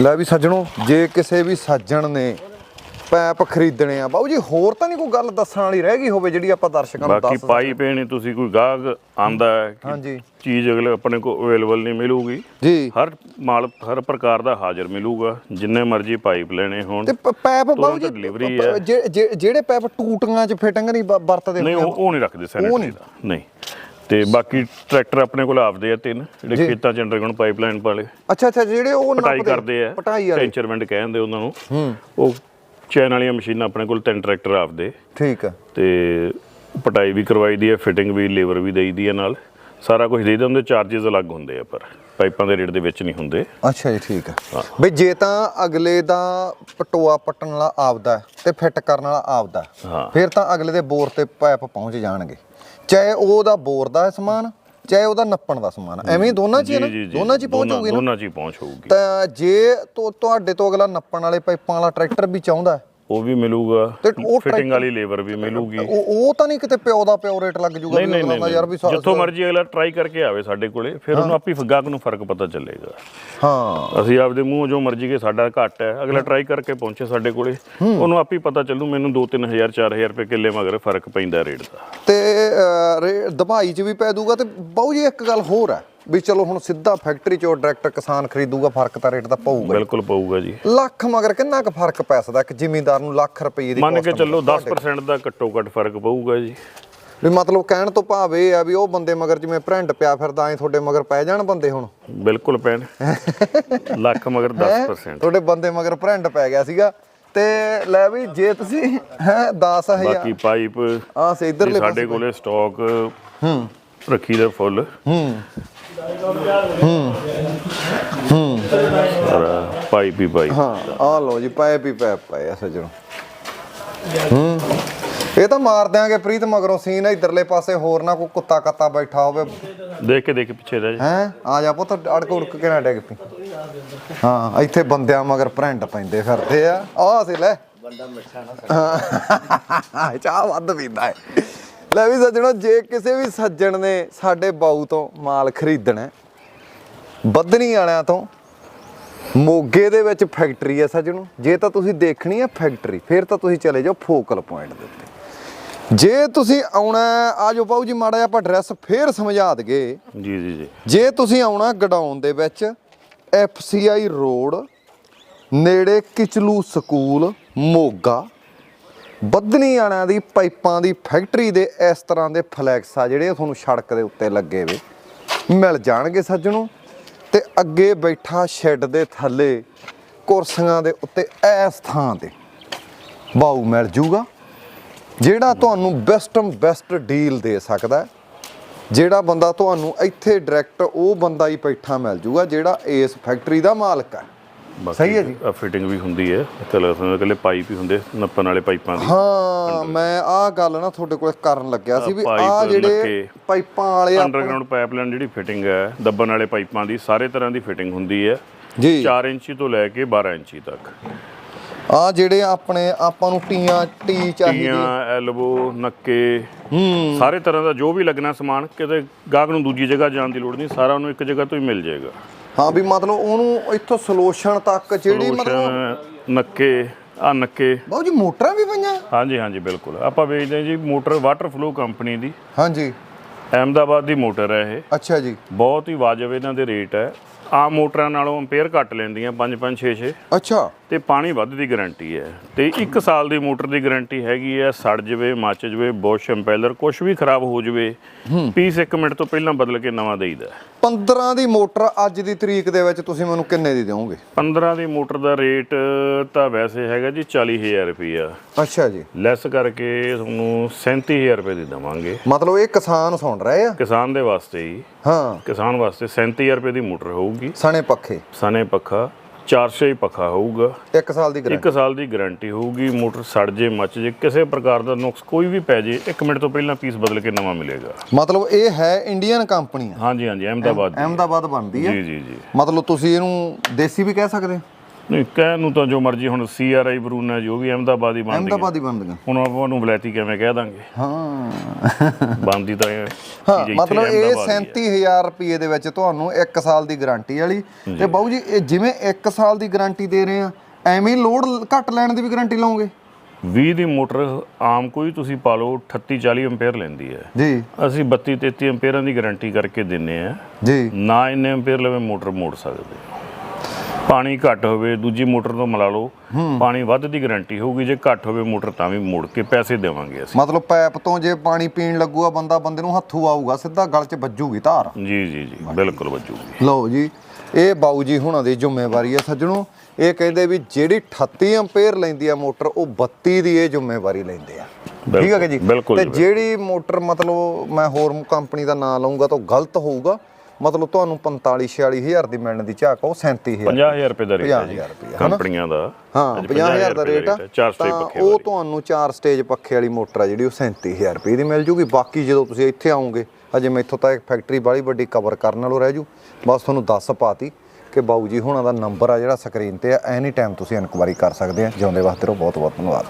ਲੈ ਵੀ ਸੱਜਣੋ ਜੇ ਕਿਸੇ ਵੀ ਸੱਜਣ ਨੇ ਪੈਪ ਖਰੀਦਣੇ ਆ। ਬਾਊ ਜੀ ਹੋਰ ਤਾਂ ਨਹੀਂ ਕੋਈ ਗੱਲ ਦੱਸਣ ਵਾਲੀ ਰਹਿ ਗਈ ਹੋਵੇ ਜਿਹੜੀ ਆਪਾਂ ਦਰਸ਼ਕਾਂ ਨੂੰ ਬਾਕੀ ਦੱਸ ਪਾਈਪ ਇਹ ਨਹੀਂ ਤੁਸੀਂ ਕੋਈ ਗਾਹਕ ਆਂਦਾ ਹੈ ਕਿ ਹਾਂਜੀ। ਚੀਜ਼ ਅਗਲੇ ਆਪਣੇ ਕੋਲ ਅਵੇਲੇਬਲ ਨਹੀਂ ਮਿਲੂਗੀ। ਜੀ। ਹਰ ਮਾਲ ਹਰ ਪ੍ਰਕਾਰ ਦਾ ਹਾਜ਼ਰ ਮਿਲੂਗਾ। ਜਿੰਨੇ ਮਰਜ਼ੀ ਪਾਈਪ ਲੈਣੇ ਹੋਣ। ਤੇ ਪੈਪ ਬਾਊ ਜੀ ਜਿਹੜੇ ਪੈਪ ਟੂਟੀਆਂ 'ਚ ਫਿਟਿੰਗ ਨਹੀਂ ਵਰਤਦੇ ਨਹੀਂ ਉਹ ਨਹੀਂ ਰੱਖਦੇ ਸੈਨੇਟਰੀ ਨਹੀਂ। ਦਾ। ਨਹੀਂ। ਤੇ ਬਾਕੀ ਟਰੈਕਟਰ ਆਪਣੇ ਕੋਲ ਆਪਦੇ ਆ ਤਿੰਨ ਜਿਹੜੇ। ਖੇਤਾਂ 'ਚ ਅੰਡਰਗਰਾਉਂਡ ਪਾਈਪਲਾਈਨ ਵਾਲੇ। ਅੱਛਾ ਅੱਛਾ ਜਿਹੜੇ ਉਹ ਪਟਾਈ ਕਰਦੇ ਆ। ਪਟਾਈ ਵਾਲੇ। ਟੈਂਚਰਮੈਂਟ ਕਹਿੰਦੇ ਉਹਨਾਂ ਨੂੰ। ਉਹ ਚੈਨ ਵਾਲੀਆਂ ਮਸ਼ੀਨਾਂ ਆਪਣੇ ਕੋਲ ਤਿੰਨ ਟਰੈਕਟਰ ਆਪਦੇ। ਠੀਕ ਆ। ਤੇ ਪਟਾਈ ਵੀ ਕਰਵਾਈ ਦੀ ਹੈ ਫਿਟਿੰਗ ਵੀ ਲੇਬਰ ਵੀ ਦੇਈ ਦੀ ਹੈ ਨਾਲ। ਸਾਰਾ ਕੁਝ ਦੇਈਦਾ ਹੁੰਦੇ ਚਾਰजेस ਅਲੱਗ ਹੁੰਦੇ ਆ ਪਰ ਪਾਈਪਾਂ ਦੇ ਰੇਟ ਦੇ ਵਿੱਚ ਨਹੀਂ ਹੁੰਦੇ। ਅੱਛਾ ਜੀ ਠੀਕ ਆ। ਬਈ ਜੇ ਤਾਂ ਅਗਲੇ ਦਾ ਪਟੋਆ ਪੱਟਣ ਵਾਲਾ ਆਪਦਾ ਤੇ ਫਿੱਟ ਕਰਨ ਵਾਲਾ ਆਪਦਾ। ਫਿਰ ਤਾਂ ਅਗਲੇ ਦੇ ਬੋਰ ਤੇ ਪਾਈਪ ਪਹੁੰਚ ਜਾਣਗੇ। ਚਾਹੇ ਉਹਦਾ ਬੋਰ ਦਾ ਸਮਾਨ ਚਾਹੇ ਉਹਦਾ ਨੱਪਣ ਦਾ ਸਮਾਨ ਐਵੇਂ ਹੀ ਦੋਨਾਂ 'ਚ ਹੀ ਹੈ ਨਾ। ਦੋਨਾਂ 'ਚ ਹੀ ਪਹੁੰਚ ਦੋਨਾਂ- ਹੋਊਗੀ ਨਾ। ਦੋਨਾਂ 'ਚ ਹੀ ਪਹੁੰਚ ਹੋਊਗੀ। ਤਾਂ ਜੇ ਤੁ- ਤੁਹਾਡੇ ਤੋਂ ਅਗਲਾ ਨੱਪਣ ਵਾਲੇ ਪਾਈਪਾਂ ਵਾਲਾ ਟਰੈਕਟਰ ਵੀ ਚਾਹੁੰਦਾ ਹੈ, ਉਹ ਵੀ ਮਿਲੂਗਾ ਤੇ ਉਹ ਫਿਟਿੰਗ ਵਾਲੀ ਲੇਬਰ ਵੀ ਮਿਲੂਗੀ। ਉਹ ਉਹ ਤਾਂ ਨਹੀਂ ਕਿਤੇ ਪਿਓ ਦਾ ਪਿਓ ਰੇਟ ਲੱਗ ਜੂਗਾ ਨਹੀਂ ਨਹੀਂ ਯਾਰ ਵੀ ਜਿੱਥੋਂ ਮਰਜ਼ੀ ਅਗਲਾ ਟਰਾਈ ਕਰਕੇ ਆਵੇ ਸਾਡੇ ਕੋਲੇ ਫਿਰ ਉਹਨੂੰ ਆਪੀ ਗਾਹਕ ਨੂੰ ਫ਼ਰਕ ਪਤਾ ਚੱਲੇਗਾ। ਹਾਂ। ਅਸੀਂ ਆਪਦੇ ਮੂੰਹ ਜੋ ਮਰਜ਼ੀ ਕੇ ਸਾਡਾ ਘੱਟ ਹੈ ਅਗਲਾ ਟਰਾਈ ਕਰਕੇ ਪਹੁੰਚੇ ਸਾਡੇ ਕੋਲੇ ਉਹਨੂੰ ਆਪੀ ਪਤਾ ਚੱਲੂ ਮੈਨੂੰ 2-3000 4000 ਰੁਪਏ ਕਿੱਲੇ ਮਗਰ ਫ਼ਰਕ ਪੈਂਦਾ ਰੇਟ ਦਾ। ਤੇ ਦਵਾਈ 'ਚ ਵੀ ਪੈ ਦੂਗਾ ਤੇ ਬਾਊ ਜੀ ਇੱਕ ਗੱਲ ਹੋਰ ਹੈ ਵੀ ਚਲੋ ਹੁਣ ਸਿੱਧਾ ਫੈਕਟਰੀ 'ਚੋਂ ਡਾਇਰੈਕਟ ਕਿਸਾਨ ਖਰੀਦੂਗਾ ਫ਼ਰਕ ਤਾਂ ਰੇਟ ਦਾ ਪਊਗਾ। ਬਿਲਕੁਲ ਪਊਗਾ ਜੀ। ਲੱਖ ਮਗਰ ਕਿੰਨਾ ਕੁ ਫ਼ਰਕ ਪੈ ਸਕਦਾ? ਇੱਕ ਜ਼ਿਮੀਂਦਾਰ ਨੂੰ ਲੱਖ ਰੁਪਏ ਦੀ ਮੰਨ ਕੇ ਚੱਲੋ ਤੁਹਾਡੇ- 10% ਦਾ ਘੱਟੋ ਘੱਟ ਫ਼ਰਕ ਪਊਗਾ ਜੀ। ਵੀ ਮਤਲਬ ਕਹਿਣ ਤੋਂ ਭਾਵ ਇਹ ਆ ਵੀ ਉਹ ਬੰਦੇ ਮਗਰ ਜਿਵੇਂ ਭਰਿੰਡ ਪਿਆ ਫਿਰਦਾ ਐ ਤੁਹਾਡੇ ਮਗਰ ਪੈ ਜਾਣ ਬੰਦੇ ਹੁਣ। ਬਿਲਕੁਲ ਪੈਣ ਲੱਖ ਮਗਰ 10% ਤੁਹਾਡੇ ਬੰਦੇ ਮਗਰ ਭਰਿੰਡ ਪੈ ਗਿਆ ਸੀਗਾ। ਤੇ ਲੈ ਵੀ ਜੇ ਤੁਸੀਂ ਹੈ 10000 ਬਾਕੀ ਪਾਈਪ ਆ ਸੇ ਇਧਰਲੇ ਸਾਡੇ ਕੋਲੇ ਸਟਾਕ ਹੂੰ। ਰੱਖੀ ਦਾ ਫੁੱਲ। ਹੂੰ। ਸਾਰਾ ਪਾਈਪ ਹੀ ਪਾਈਪ ਹਾਂ ਆ ਲਓ ਜੀ ਪਾਇਪ ਹੀ ਪੈਪ ਪਏ ਆ ਸੱਜਣੋ। ਹੂੰ। ਇਹ ਤਾਂ ਮਾਰ ਦਿਆਂਗੇ ਪ੍ਰੀਤ ਮਗਰੋਂ ਸੀਨ ਇਧਰਲੇ ਪਾਸੇ ਹੋਰ ਨਾ ਕੋਈ ਕੁੱਤਾ ਕੱਤਾ ਬੈਠਾ ਹੋਵੇ। ਦੇਖ ਕੇ ਦੇਖ ਕੇ ਪਿੱਛੇ ਰਹਿ ਜਾ। ਹੈ? ਆ ਜਾ ਪੁੱਤ ਅੜਕ ਉੜਕ ਕੇ ਨਾ ਡਿੱਗ ਪਈ। ਹਾਂ ਇੱਥੇ ਬੰਦਿਆਂ ਮਗਰ ਭਰੰਡ ਪੈਂਦੇ ਫਿਰਦੇ ਆ। ਆ ਸੀ ਲੈ। ਬੰਦਾ ਮਿੱਠਾ ਨਾ ਚਾਹ ਵੱਧ ਪੀਂਦਾ ਹੈ ਲੈ ਵੀ ਸੱਜਣੋ ਜੇ ਕਿਸੇ ਵੀ ਸੱਜਣ ਨੇ ਸਾਡੇ ਬਾਊ ਤੋਂ ਮਾਲ ਖਰੀਦਣਾ ਬੱਧਨੀ ਵਾਲਿਆਂ ਤੋਂ ਮੋਗੇ ਦੇ ਵਿੱਚ ਫੈਕਟਰੀ ਹੈ ਸੱਜਣੋ। ਜੇ ਤਾਂ ਤੁਸੀਂ ਦੇਖਣੀ ਹੈ ਫੈਕਟਰੀ ਫਿਰ ਤਾਂ ਤੁਸੀਂ ਚਲੇ ਜਾਓ ਫੋਕਲ ਪੁਆਇੰਟ ਦੇ ਉੱਤੇ। ਜੇ ਤੁਸੀਂ ਆਉਣਾ ਆ ਜਾਓ ਬਾਊ ਜੀ ਮਾੜਾ ਜਿਹਾ ਆਪਾਂ ਐਡਰੈਸ ਫੇਰ ਸਮਝਾ ਦਗੇ ਜੀ ਜੀ ਜੀ। ਜੇ ਤੁਸੀਂ ਆਉਣਾ ਗਡਾਊਨ ਦੇ ਵਿੱਚ FCI ਰੋਡ ਨੇੜੇ ਕਿਚਲੂ ਸਕੂਲ ਮੋਗਾ ਬੱਧਨੀ ਵਾਲਿਆਂ ਦੀ, ਪਾਈਪਾਂ ਦੀ, ਫੈਕਟਰੀ ਦੇ ਇਸ ਤਰ੍ਹਾਂ ਦੇ ਫਲੈਕਸ ਆ ਜਿਹੜੇ ਤੁਹਾਨੂੰ ਸੜਕ ਦੇ ਉੱਤੇ ਲੱਗੇ ਵੇ। ਮਿਲ ਜਾਣਗੇ ਸੱਜਣੋ। ਤੇ ਅੱਗੇ ਬੈਠਾ ਸ਼ੈੱਡ ਦੇ ਥੱਲੇ ਕੁਰਸੀਆਂ ਦੇ ਉੱਤੇ ਇਸ ਥਾਂ ਤੇ ਬਾਊ ਮਿਲ ਜੂਗਾ, ਜਿਹੜਾ ਤੁਹਾਨੂੰ ਬੈਸਟਮ ਬੈਸਟ ਡੀਲ ਦੇ ਸਕਦਾ ਹੈ। ਜਿਹੜਾ ਬੰਦਾ ਤੁਹਾਨੂੰ ਇੱਥੇ ਡਾਇਰੈਕਟ ਉਹ ਬੰਦਾ ਹੀ ਬੈਠਾ ਮਿਲ ਜੂਗਾ ਜਿਹੜਾ ਇਸ ਫੈਕਟਰੀ ਦਾ ਮਾਲਕ ਹੈ। ਸਹੀ ਹੈ ਜੀ। ਫਿਟਿੰਗ ਵੀ ਹੁੰਦੀ ਹੈ। ਕਲਰ ਸਮਝ ਕੱਲੇ ਪਾਈਪ ਹੀ ਹੁੰਦੇ ਨੱਪਣ ਵਾਲੇ ਪਾਈਪਾਂ ਦੀ। ਹਾਂ ਮੈਂ ਆਹ ਗੱਲ ਨਾ ਤੁਹਾਡੇ ਕੋਲ ਕਰਨ ਲੱਗਿਆ ਸੀ ਵੀ ਆਹ ਜਿਹੜੇ। ਪਾਈਪਾਂ ਵਾਲੇ ਅੰਡਰਗਰਾਉਂਡ ਪਾਈਪਲਾਈਨ ਜਿਹੜੀ ਫਿਟਿੰਗ ਹੈ ਦੱਬਣ ਵਾਲੇ ਪਾਈਪਾਂ ਦੀ ਸਾਰੇ ਤਰ੍ਹਾਂ ਦੀ ਫਿਟਿੰਗ ਹੁੰਦੀ ਹੈ। ਜੀ। 4 ਇੰਚੀ ਤੋਂ ਲੈ ਕੇ 12 ਇੰਚੀ ਤੱਕ। ਆਹ ਜਿਹੜੇ ਆਪਣੇ ਆਪਾਂ ਨੂੰ ਟੀਆਂ ਟੀ ਚਾਹੀਦੀ। ਟੀਆਂ ਐਲਬੋ ਨੱਕੇ। ਸਾਰੇ ਤਰ੍ਹਾਂ ਦਾ ਜੋ ਵੀ ਲੱਗਣਾ ਸਮਾਨ ਕਿਤੇ ਗਾਹਕ ਨੂੰ ਦੂਜੀ ਜਗ੍ਹਾ ਜਾਣ ਦੀ ਲੋੜ ਨਹੀਂ ਸਾਰਾ ਉਹਨੂੰ ਇੱਕ ਜਗ੍ਹਾ ਤੋਂ ਹੀ ਮਿਲ ਜਾਏਗਾ। ਹਾਂ ਵੀ ਮਤਲਬ ਉਹਨੂੰ ਇੱਥੋਂ ਸੋਲੂਸ਼ਨ ਤੱਕ ਜਿਹੜੀ ਮਤਲਬ ਨੱਕੇ ਆ ਨੱਕੇ। ਬਾਊ ਜੀ ਮੋਟਰਾਂ ਵੀ ਪਈਆਂ? ਹਾਂਜੀ ਹਾਂਜੀ ਬਿਲਕੁਲ। ਆਪਾਂ ਵੇਚਦੇ ਹਾਂ ਜੀ ਮੋਟਰ ਵਾਟਰ ਫਲੋ ਕੰਪਨੀ ਦੀ। ਹਾਂਜੀ। ਅਹਿਮਦਾਬਾਦ ਦੀ ਮੋਟਰ ਹੈ ਇਹ। ਅੱਛਾ ਜੀ। ਬਹੁਤ ਹੀ ਵਾਜਬ ਇਹਨਾਂ ਦੇ ਰੇਟ ਹੈ। ਆਮ ਮੋਟਰਾਂ ਨਾਲੋਂ ਐਂਪੀਅਰ ਘੱਟ ਲੈਂਦੀਆਂ 5 5 6 6 ਅੱਛਾ। ਤੇ ਪਾਣੀ ਵੱਧ ਦੀ ਗਾਰੰਟੀ ਹੈ। ਤੇ 1 ਸਾਲ ਦੀ ਮੋਟਰ ਦੀ ਗਾਰੰਟੀ ਹੈਗੀ ਹੈ ਸੜ ਜਵੇ ਮੱਚ ਜਵੇ ਬੋਸ਼ ਇੰਪੈਲਰ ਕੁਝ ਵੀ ਖਰਾਬ ਹੋ ਜਵੇ ਪੀਸ 1 ਮਿੰਟ ਤੋਂ ਪਹਿਲਾਂ ਬਦਲ ਕੇ ਨਵਾਂ ਦੇਈਦਾ। 15 ਦੀ ਮੋਟਰ ਅੱਜ ਦੀ ਤਰੀਕ ਦੇ ਵਿੱਚ ਤੁਸੀਂ ਮੈਨੂੰ ਕਿੰਨੇ ਦੀ ਦਿਓਗੇ? 15 ਦੀ ਮੋਟਰ ਦਾ ਰੇਟ ਤਾਂ ਵੈਸੇ ਹੈਗਾ ਜੀ 40000 ਰੁਪਈਆ। ਅੱਛਾ ਜੀ। ਲੈਸ ਕਰਕੇ ਤੁਹਾਨੂੰ 37000 ਰੁਪਏ ਦੀ ਦੇਵਾਂਗੇ। ਮਤਲਬ ਇਹ ਕਿਸਾਨ ਸੁਣ ਰਹੇ ਆ? ਕਿਸਾਨ ਦੇ ਵਾਸਤੇ ਹੀ ਹਾਂ। ਕਿਸਾਨ ਵਾਸਤੇ 37000 ਰੁਪਏ ਦੀ ਮੋਟਰ ਹੋਊਗੀ। ਸਣੇ ਪੱਖੇ। ਸਨੇ ਪੱਖਾ 400 ਹੀ ਪੱਖਾ ਹੋਊਗਾ। 1 ਸਾਲ ਦੀ ਗਾਰੰਟੀ ਇੱਕ ਸਾਲ ਦੀ ਗਾਰੰਟੀ ਹੋਊਗੀ ਮੋਟਰ ਸੜ ਜੇ ਮੱਚ ਜੇ ਕਿਸੇ ਪ੍ਰਕਾਰ ਦਾ ਨੁਕਸ ਕੋਈ ਵੀ ਪੈ ਜੇ 1 ਮਿੰਟ ਤੋਂ ਪਹਿਲਾਂ ਪੀਸ ਬਦਲ ਕੇ ਨਵਾਂ ਮਿਲੇਗਾ। ਮਤਲਬ ਇਹ ਹੈ ਇੰਡੀਅਨ ਕੰਪਨੀ ਆ। ਹਾਂਜੀ ਹਾਂਜੀ ਅਹਿਮਦਾਬਾਦ ਦੀ ਅਹਿਮਦਾਬਾਦ ਬਣਦੀ ਹੈ ਜੀ ਜੀ ਜੀ। ਮਤਲਬ ਤੁਸੀਂ ਇਹਨੂੰ ਦੇਸੀ ਵੀ ਕਹਿ ਸਕਦੇ ਹੋ? ਨਹੀਂ ਕਹਿਣ ਨੂੰ ਤਾਂ ਜੋ ਮਰਜ਼ੀ ਹੁਣ ਸੀ ਆਰ ਆਈ ਬਰੂਨਾ ਜੋ ਵੀ ਅਹਿਮਦਾਬਾਦ ਹੀ ਬਣਦੀ ਅਹਿਮਦਾਬਾਦ ਹੀ ਬਣਦੀਆਂ ਹੁਣ ਆਪਾਂ ਉਹਨੂੰ ਵਲੈਤੀ ਕਿਵੇਂ ਕਹਿ ਦਾਂਗੇ? ਹਾਂ। ਬਣਦੀ ਤਾਂ ਹਾਂ ਮਤਲਬ ਇਹ ਅਹਿਮਦਾਬਾਦ ਹੀ ਹੈ। 37000 ਰੁਪਏ ਦੇ ਵਿੱਚ ਤੁਹਾਨੂੰ 1 ਸਾਲ ਦੀ ਗਾਰੰਟੀ ਵਾਲੀ। ਤੇ ਬਾਊ ਜੀ ਇਹ ਜਿਵੇਂ 1 ਸਾਲ ਦੀ ਗਾਰੰਟੀ ਦੇ ਰਹੇ ਆ ਐਵੇਂ ਲੋਡ ਘੱਟ ਲੈਣ ਦੀ ਵੀ ਗਾਰੰਟੀ ਲਓਗੇ? 20 ਦੀ ਮੋਟਰ ਆਮ ਕੋਈ ਤੁਸੀਂ ਪਾ ਲਓ 38 40 ਐਂਪੀਅਰ ਲੈਂਦੀ ਹੈ। ਜੀ। ਅਸੀਂ 32 33 ਐਂਪੀਅਰਾਂ ਦੀ ਗਾਰੰਟੀ ਕਰਕੇ ਦਿੰਨੇ ਆ। ਜੀ। ਨਾ ਇੰਨੇ ਐਂਪੀਅਰ ਲਵੇ ਮੋਟਰ ਮੋੜ ਸਕਦੇ। ਪਾਣੀ ਘੱਟ ਹੋਵੇ ਦੂਜੀ ਮੋਟਰ ਤੋਂ ਮਿਲਾ ਲਓ ਪਾਣੀ ਵੱਧ ਦੀ ਗਾਰੰਟੀ ਹੋਊਗੀ ਜੇ ਘੱਟ ਹੋਵੇ ਮੋਟਰ ਤਾਂ ਵੀ ਮੋੜ ਕੇ ਪੈਸੇ ਦੇਵਾਂਗੇ ਅਸੀਂ। ਮਤਲਬ ਪੈਪ ਤੋਂ ਜੇ ਪਾਣੀ ਪੀਣ ਲੱਗੂਗਾ ਬੰਦਾ ਬੰਦੇ ਨੂੰ ਹੱਥੂ ਆਊਗਾ ਸਿੱਧਾ ਗਲ 'ਚ ਵੱਜੂਗੀ ਧਾਰ। ਜੀ ਜੀ ਜੀ ਬਿਲਕੁਲ ਵੱਜੂਗੀ। ਲਓ ਜੀ ਇਹ ਬਾਊ ਜੀ ਹੁਣਾਂ ਦੀ ਜ਼ਿੰਮੇਵਾਰੀ ਹੈ ਸੱਜਣੋ। ਇਹ ਕਹਿੰਦੇ ਵੀ ਜਿਹੜੀ 38 ਐਂਪੀਅਰ ਲੈਂਦੀ ਆ ਮੋਟਰ ਉਹ 32 ਦੀ ਇਹ ਜ਼ਿੰਮੇਵਾਰੀ ਲੈਂਦੇ ਆ। ਠੀਕ ਹੈ ਜੀ? ਤੇ ਜਿਹੜੀ ਮੋਟਰ ਮਤਲਬ ਮੈਂ ਹੋਰ ਕੰਪਨੀ ਦਾ ਨਾਮ ਲਵਾਂਗਾ ਤਾਂ ਗਲਤ ਹੋਊਗਾ। ਮਤਲਬ ਤੁਹਾਨੂੰ 45 46000 ਦੀ ਮਿਲਣ ਦੀ ਝਾਕ ਉਹ 37000 50000 ਰੁਪਏ ਦਾ ਰੇਟ ਹੈ ਜੀ 50,000 ਰੁਪਏ, ਹਨਾ? ਕੰਪਨੀਆਂ ਦਾ। ਹਾਂ ਅੱਜ 50000 ਦਾ ਰੇਟ ਆ ਚਾਰ ਸਟੇਜ ਤਾਂ ਪੱਖੇ ਉਹ। ਤੁਹਾਨੂੰ ਚਾਰ ਸਟੇਜ ਪੱਖੇ ਵਾਲੀ ਮੋਟਰ ਆ ਜਿਹੜੀ ਉਹ 37000 ਰੁਪਏ ਦੀ ਮਿਲ ਜੂਗੀ। ਬਾਕੀ ਜਦੋਂ ਤੁਸੀਂ ਇੱਥੇ ਆਓਗੇ ਅਜੇ ਮੈਥੋਂ ਤਾਂ ਇੱਕ ਫੈਕਟਰੀ ਬਾਲੀ ਵੱਡੀ ਕਵਰ ਕਰਨ ਨਾਲੋਂ ਰਹਿ ਜੂ। ਬਸ ਤੁਹਾਨੂੰ ਦੱਸ ਪਾਤੀ ਕਿ ਬਾਊ ਜੀ ਹੁਣਾਂ ਦਾ ਨੰਬਰ ਆ ਜਿਹੜਾ ਸਕਰੀਨ ਤੇ ਆ ਐਨੀ ਟਾਈਮ ਤੁਸੀਂ ਇਨਕੁਆਰੀ ਕਰ ਸਕਦੇ ਆ। ਜਿਉਂਦੇ ਵਾਸਤੇ ਰਹੋ ਬਹੁਤ ਬਹੁਤ ਧੰਨਵਾਦ।